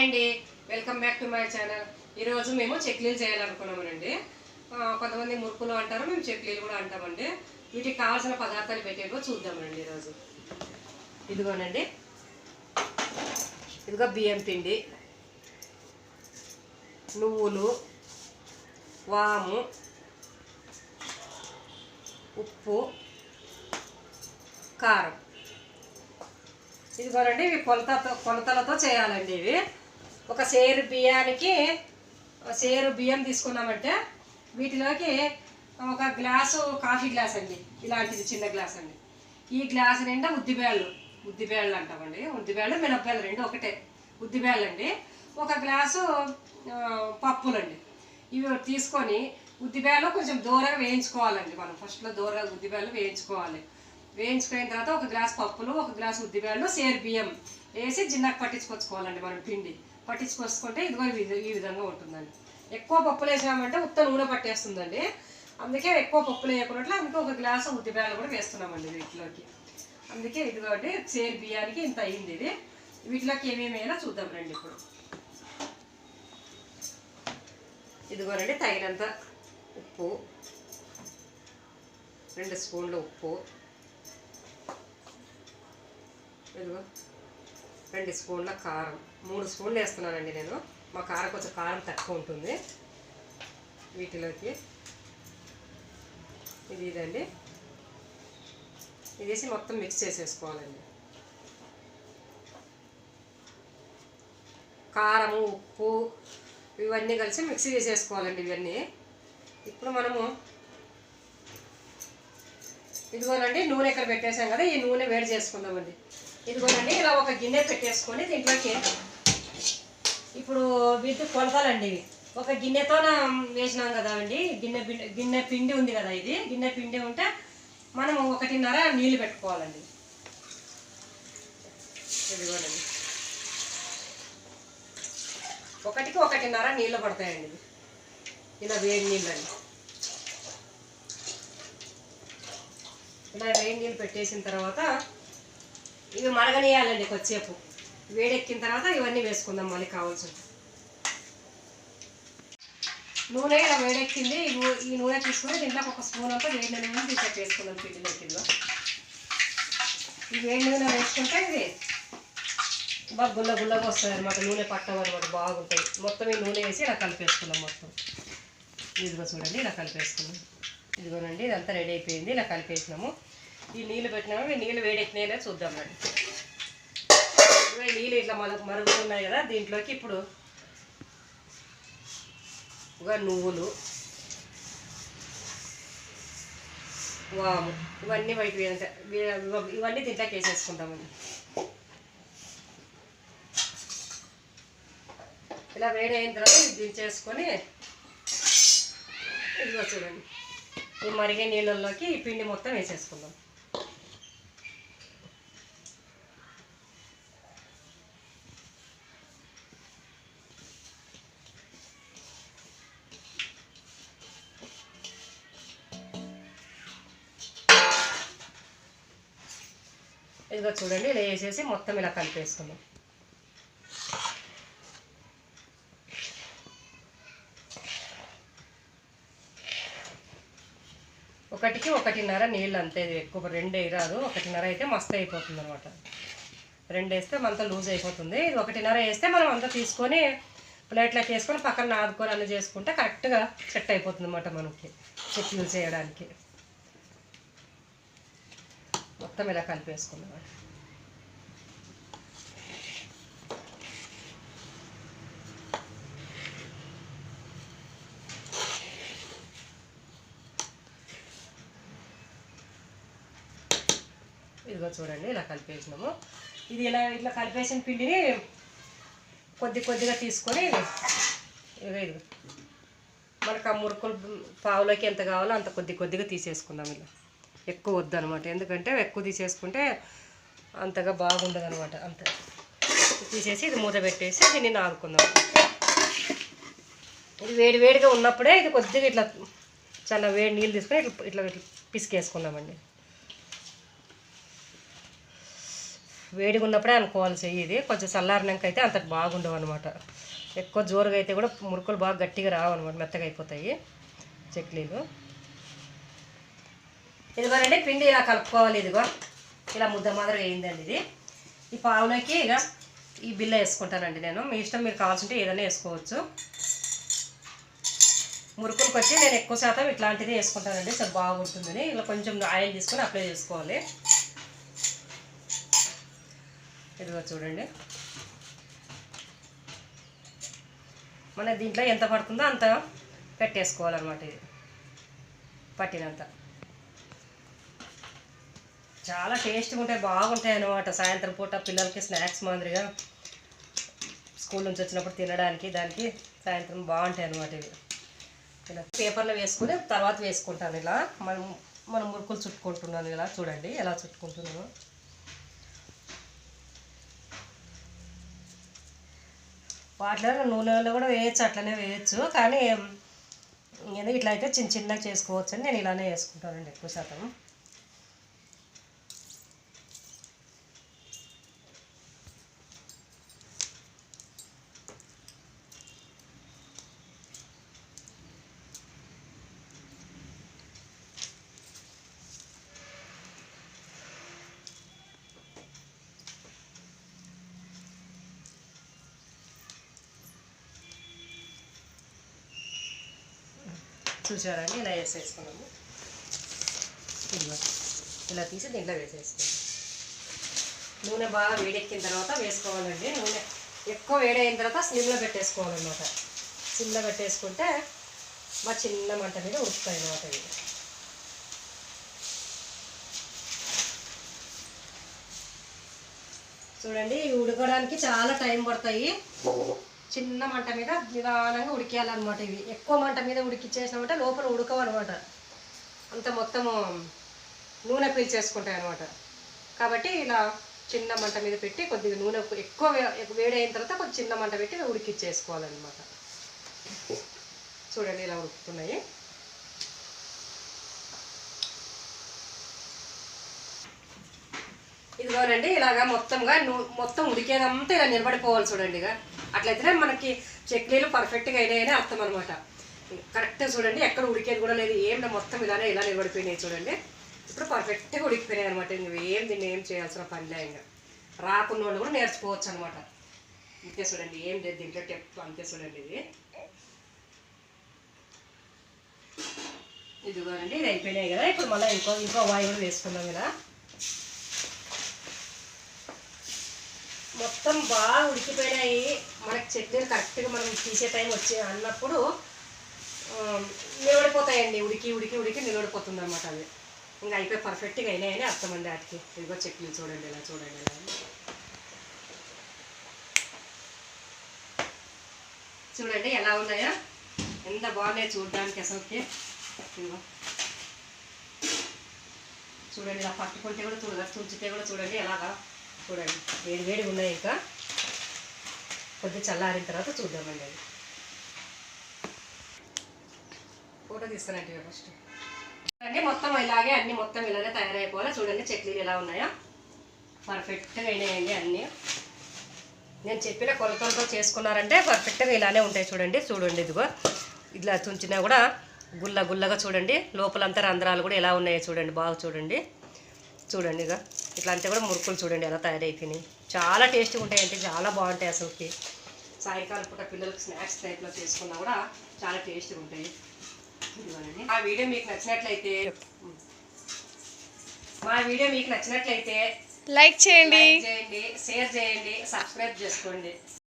అండి. Welcome back to my channel ఈరోజు మేము చెక్లీలు చేయాలనుకున్నామనండి కొంతమంది మురుకులు అంటారు మేము చెక్లీలు కూడా అంటామండి. వీటికి కావాల్సిన పదార్థాలు పెట్టేవో చూద్దామండి ఈరోజు. ఇదిగోనండి. ఇదిగో బియ్యం పిండి నువ్వులు వాము ఉప్పు కారం. ఇదిగోనండి ఇవి కొలత కొలతలతో చేయాలండి ఇవి. ఒక సేరు బియ్యానికి సేరు బియ్యం తీసుకున్నామంటే వీటిలోకి ఒక గ్లాసు కాఫీ గ్లాస్ అండి. ఇలాంటిది చిన్న గ్లాస్ అండి. ఈ గ్లాస్ నిండా ఉద్దిబేళ్ళు ఉద్దిబేళ్ళు అంటామండి. ఉద్దిబేళ్ళు మినప్పేళ్ళు రెండు ఒకటే. ఉద్దిబేళ్ళు అండి. ఒక గ్లాసు పప్పులండి. ఇవి తీసుకొని ఉద్దిబేళ్ళు కొంచెం దూరంగా వేయించుకోవాలండి మనం. ఫస్ట్లో దూరంగా ఉద్దిబేళ్ళు వేయించుకోవాలి. వేయించుకున్న తర్వాత ఒక గ్లాస్ పప్పులు ఒక గ్లాస్ ఉద్దిబేళ్ళు సేరు బియ్యం వేసి జిన్నకు పట్టించుకొచ్చుకోవాలండి మనం పిండి. పట్టించుకొచ్చుకుంటే ఇదిగో ఈ ఈ విధంగా ఉంటుందండి. ఎక్కువ పప్పులు వేసామంటే ఉత్త నూనె పట్టేస్తుందండి. అందుకే ఎక్కువ పప్పులు వేయకున్నట్లు అందుకే ఒక గ్లాసు ఉద్దిబేళ్ళు కూడా వేస్తున్నామండి వీటిలోకి. అందుకే ఇదిగోండి సేరు బియ్యానికి ఇంత అయింది ఇది. వీటిలోకి ఏమేమి వేయాలో చూద్దాం రండి ఇప్పుడు. ఇదిగోనండి తగినంత ఉప్పు రెండు స్పూన్లు ఉప్పు. ఇదిగో. రెండు స్పూన్ల కారం. మూడు స్పూన్లు వేస్తున్నానండి నేను. మా కారం కొంచెం కారం తక్కువ ఉంటుంది. వీటిలోకి ఇది ఇదండి. ఇది వేసి మొత్తం మిక్స్ చేసేసుకోవాలండి. కారము ఉప్పు ఇవన్నీ కలిసి మిక్సీ చేసేసుకోవాలండి ఇవన్నీ. ఇప్పుడు మనము ఇదిగోనండి నూనె ఇక్కడ పెట్టేసాం కదా ఈ నూనె వేడి చేసుకుందామండి. ఇదిగోనండి ఇలా ఒక గిన్నె పెట్టేసుకొని దీంట్లోకి ఇప్పుడు వీటి కొలతలండి ఇవి. ఒక గిన్నెతో వేసినాం కదా అండి గిన్నె పిండి గిన్నె పిండి ఉంది కదా ఇది. గిన్నె పిండి ఉంటే మనం ఒకటిన్నర నీళ్ళు పెట్టుకోవాలండి. ఇదిగోనండి. ఒకటికి ఒకటిన్నర నీళ్ళు పడతాయండి ఇలా వేడి నీళ్ళండి ఇలా వేడి నీళ్ళు పెట్టేసిన తర్వాత ఇవి మరగనీయాలండి కొద్దిసేపు. వేడెక్కిన తర్వాత ఇవన్నీ వేసుకుందాం మళ్ళీ కావాల్సి నూనె ఇలా వేడెక్కింది. ఈ ఈ నూనె తీసుకుని దీంట్లో ఒక స్పూన్ అంతా వేడి నూనె తీసేసి వేసుకుందాం పిండిలో కింద ఈ వేడి నూనె వేసుకుంటే ఇది బాగా గుల్ల గుల్లగా వస్తుంది అనమాట నూనె పట్టం అనమాట బాగుంటాయి మొత్తం ఈ నూనె వేసి ఇలా కలిపేసుకున్నాం మొత్తం. ఇదిగో చూడండి ఇలా కలిపేసుకున్నాం ఇదిగోనండి ఇదంతా రెడీ అయిపోయింది. ఇలా కలిపేసినాము. ఈ నీళ్ళు పెట్టినాము? ఈ నీళ్ళు వేడెక్కినాయో చూద్దాం రండి. నీళ్ళు ఇట్లా మన మరుగుతున్నాయి కదా దీంట్లోకి ఇప్పుడు ఒక నువ్వులు వాము ఇవన్నీ బయట ఇవన్నీ దీంట్లోకి వేసేసుకుంటామండి. ఇలా వేడి అయిన తర్వాత ఇది దించేసుకొని ఇదిగో చూడండి. ఈ మరిగే నీళ్ళల్లోకి ఈ పిండి మొత్తం వేసేసుకుందాం. ఇదిగో చూడండి ఇలా వేసేసి మొత్తం ఇలా కలిపేసుకుందాం. ఒకటికి ఒకటిన్నర నీళ్ళు అంతే ఎక్కువ రెండు వేయరాదు. ఒకటిన్నర అయితే మస్తు అయిపోతుంది అనమాట రెండు వేస్తే మనంతా లూజ్ అయిపోతుంది. ఇది ఒకటిన్నర వేస్తే మనం అంతా తీసుకొని ప్లేట్లోకి వేసుకొని పక్కన నాదుకొని అన్నీ చేసుకుంటే కరెక్ట్గా సెట్ అయిపోతుంది అనమాట మనకి. చట్నీలు చేయడానికి. మొత్తం ఇలా కలిపేసుకున్నాం ఇదిగో చూడండి ఇలా కలిపేసినాము. ఇది ఇలా ఇట్లా కలిపేసిన పిండిని కొద్ది కొద్దిగా తీసుకొని ఇదిగో ఇదిగో మనకు ఆ మురుకులు పావులోకి ఎంత కావాలో అంత కొద్ది కొద్దిగా తీసేసుకుందాం ఇలా. ఎక్కువ వద్దు అనమాట ఎందుకంటే ఎక్కువ తీసేసుకుంటే అంతగా బాగుండదు అనమాట అంత. తీసేసి ఇది మూత పెట్టేసి దీన్ని నాదుకుందాం ఇది వేడి వేడిగా ఉన్నప్పుడే ఇది కొద్దిగా ఇట్లా చాలా వేడి నీళ్ళు తీసుకొని ఇట్లా ఇట్లా ఇట్లా పిసికేసుకుందామండి. వేడిగా ఉన్నప్పుడే అనుకోవాలి చెయ్యి ఇది. కొంచెం చల్లారినాక అయితే అంత బాగుండవు అనమాట. ఎక్కువ జోరుగా అయితే కూడా మురుకులు బాగా గట్టిగా రావు అనమాట. మెత్తగా అయిపోతాయి చెక్లీలు. ఇదిగోనండి పిండి ఇలా కలుపుకోవాలి ఇదిగో. ఇలా ముద్ద మాదిరిగా వేయిందండి ఇది. ఈ పావులకి ఇక ఈ బిల్ల వేసుకుంటానండి నేను. మీ ఇష్టం మీరు కావాల్సింటే ఏదైనా వేసుకోవచ్చు. మురుకులకు వచ్చి నేను ఎక్కువ శాతం ఇట్లాంటిది వేసుకుంటానండి. సరే బాగుంటుందని. ఇలా కొంచెం ఆయిల్ తీసుకొని అప్లై చేసుకోవాలి. ఇదిగో చూడండి. మన దీంట్లో ఎంత పడుతుందో అంత పెట్టేసుకోవాలన్నమాట ఇది. పట్టినంత. చాలా టేస్ట్గా ఉంటాయి బాగుంటాయి అనమాట సాయంత్రం పూట పిల్లలకి స్నాక్స్ మాదిరిగా స్కూల్ నుంచి వచ్చినప్పుడు తినడానికి దానికి సాయంత్రం బాగుంటాయి అనమాట ఇవి. ఇలా పేపర్లో వేసుకుని తర్వాత వేసుకుంటాను ఇలా. మనం మనం మురుకులు చుట్టుకుంటున్నాను ఇలా చూడండి ఎలా చుట్టుకుంటున్నాను. వాటిలో నూనెలో కూడా వేయచ్చు అట్లనే వేయచ్చు. కానీ ఇట్లా అయితే చిన్న చిన్నగా చేసుకోవచ్చు అని నేను ఇలానే వేసుకుంటానండి ఎక్కువ శాతం. చూసారండి ఇలా వేసేసుకున్నాము. ఇలా తీసి దీంట్లో వేసేసుకున్నాం నూనె బాగా వేడెక్కిన తర్వాత వేసుకోవాలండి. నూనె ఎక్కువ వేడైన తర్వాత స్లిమ్లో పెట్టేసుకోవాలన్నమాట. స్లిమ్లో పెట్టేసుకుంటే మా చిన్న మంట మీద ఉడుకుతాయి అన్నమాట ఇవి చూడండి ఉడకడానికి చాలా టైం పడతాయి. చిన్న మంట మీద నిదానంగా ఉడికేయాలన్నమాట ఇవి. ఎక్కువ మంట మీద ఉడికిచ్చేసినామంటే లోపల ఉడకవన్నమాట. అంత మొత్తము నూనె పీల్చేసుకుంటాయి అనమాట కాబట్టి ఇలా చిన్న మంట మీద పెట్టి కొద్దిగా నూనె ఎక్కువ వేడి అయిన తర్వాత కొంచెం చిన్న మంట పెట్టి ఉడికిచ్చేసుకోవాలన్నమాట. చూడండి ఇలా ఉడుకుతున్నాయి. ఇదిగోనండి ఇలాగా మొత్తంగా ను- మొత్తం ఉడికేదంతా ఇలా నిలబడిపోవాలి చూడండి ఇక అట్లయితేనే మనకి చట్నీలు పర్ఫెక్ట్గా అయినాయని అర్థం అనమాట కరెక్ట్గా చూడండి ఎక్కడ ఉడికేది కూడా లేదు. ఏం లేదు, మొత్తం ఇలానే ఇలా నిలబడిపోయినాయి చూడండి. ఇప్పుడు పర్ఫెక్ట్గా ఉడికిపోయినాయి అనమాట ఇంక ఏం దీన్ని ఏం చేయాల్సిన పనిలే ఇంకా. రాకున్న వాళ్ళు కూడా నేర్చుకోవచ్చు అనమాట ఇంతే చూడండి ఏం లేదు దీంట్లో టెప్ అంతే చూడండి ఇది. ఇదిగోనండి ఇది అయిపోయినాయి కదా. ఇప్పుడు మళ్ళీ ఇంకో ఇంకో వాయి కూడా వేసుకుందాం కదా. మొత్తం బాగా ఉడికిపోయినాయి. మనకి చట్నీలు కరెక్ట్గా మనం తీసే టైం వచ్చి అన్నప్పుడు నిలబడిపోతాయండి. ఉడికి ఉడికి ఉడికి నిలబడిపోతుంది అనమాట అది ఇంకా అయిపోయి పర్ఫెక్ట్గా అయినాయని అర్థమండి వాటికి. ఇదిగో చట్నీలు చూడండి ఇలా చూడండి ఇలా. చూడండి ఎలా ఉన్నాయా. ఎంత బాగున్నాయి చూడడానికి అసలుకి. ఇదిగో. చూడండి ఇలా పట్టుకుంటే కూడా చూడదు తుంచితే కూడా చూడండి ఎలాగా. చూడండి. వేడి వేడి ఉన్నాయి ఇంకా. కొద్దిగా చల్లారిన తర్వాత చూద్దామండి అది. ఫోటో తీస్తానండి ఫస్ట్. అన్నీ మొత్తం ఇలాగే అన్నీ మొత్తం ఇలాగే తయారైపోవాలి. చూడండి చట్నీలు ఎలా ఉన్నాయో. పర్ఫెక్ట్గా అయినాయండి అన్నీ. నేను చెప్పిన కొలతలతో చేసుకున్నారంటే పర్ఫెక్ట్గా ఇలానే ఉంటాయి చూడండి. చూడండి ఇదిగో. ఇట్లా తుంచినా కూడా గుల్ల గుల్లగా చూడండి. లోపలంతా రంధ్రాలు కూడా ఎలా ఉన్నాయో చూడండి. బాగా చూడండి. చూడండి ఇక ఇట్లా కూడా మురుకులు చూడండి ఎలా తయారైపోయినాయి. చాలా టేస్టీగా ఉంటాయి అంటే చాలా బాగుంటాయి అసలుకి. సాయంకాలం పూట పిల్లలకి స్నాక్స్ టైప్లో చేసుకున్నా కూడా చాలా టేస్టీగా ఉంటాయి. ఆ వీడియో మీకు నచ్చినట్లయితే మా వీడియో మీకు నచ్చినట్లయితే లైక్ చేయండి. లైక్ చేయండి షేర్ చేయండి సబ్స్క్రైబ్ చేసుకోండి.